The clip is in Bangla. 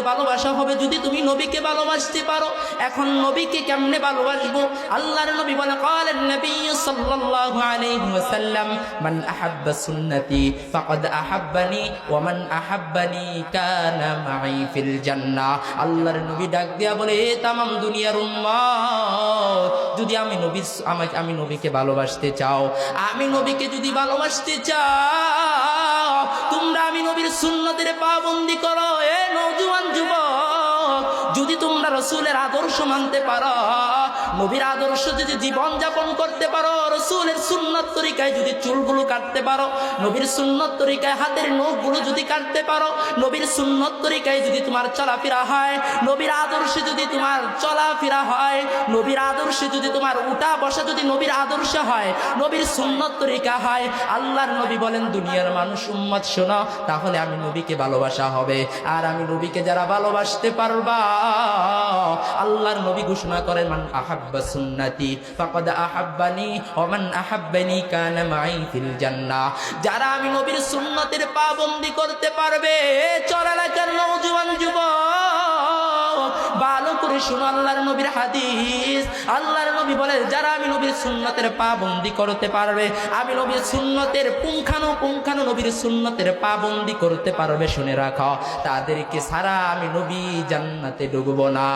ভালোবাসা হবে যদি তুমি নবীকে ভালোবাসতে পারো এখন নবীকে কেমনে ভালোবাসবো আল্লাহর নবী বলে قال النبي صلى الله عليه وسلم من أحب سنتي فقد أحبني ومن أحبني كان معي في الجنة আল্লাহর নবী ডাক দিয়া বলে এ তামাম দুনিয়ার উম্মত যদি আমি নবী আমাকে আমি নবীকে ভালোবাসতে চাও আমি নবীকে যদি ভালোবাসতে চাও তোমরা আমি নবীর সুন্নতের পাবন্দি করো এ নৌজুয়ান যুবক যদি তোমরা রসুলের আদর্শ মানতে পারো নবীর আদর্শ যদি জীবন যাপন করতে পারো, রসুলের সুন্নত তরিকায় যদি চুলগুলো কাটতে পারো, নবীর সুন্নত তরিকায় হাতের নখগুলো যদি কাটতে পারো, নবীর সুন্নত তরিকায় যদি তোমার চলাফেরা হয়, নবীর আদর্শে যদি তোমার চলাফেরা হয়, নবীর আদর্শে যদি তোমার উঠা বসা যদি নবীর আদর্শ হয়, নবীর সুন্নত তরিকা হয়, আল্লাহর নবী বলেন, দুনিয়ার মানুষ, উম্মত, শোনো, তাহলে আমি নবীকে ভালোবাসা হবে। আর আমি নবীকে যারা ভালোবাসতে পারবা আল্লাহর নবী ঘোষণা করেন, মান আহাব্বা সুন্নতি ফাকাদ আহাব্বানি ওয়া মান আহাব্বানি কানা মাই ফিল জান্নাহ। যারা আমি নবীর সুন্নতের পাবন্দি করতে পারবে চলালাকার নওজোয়ান শুনো আল্লাহর নবীর হাদিস। আল্লাহর নবী বলে যারা আমি নবীর সুন্নতের পাবন্দি করতে পারবে, আমি নবীর সুন্নতের পুঙ্খানু পুঙ্খানু নবীর সুন্নতের পাবন্দি করতে পারবে, শুনে রাখো। তাদেরকে সারা আমি নবী জান্নাতে ডুববো না।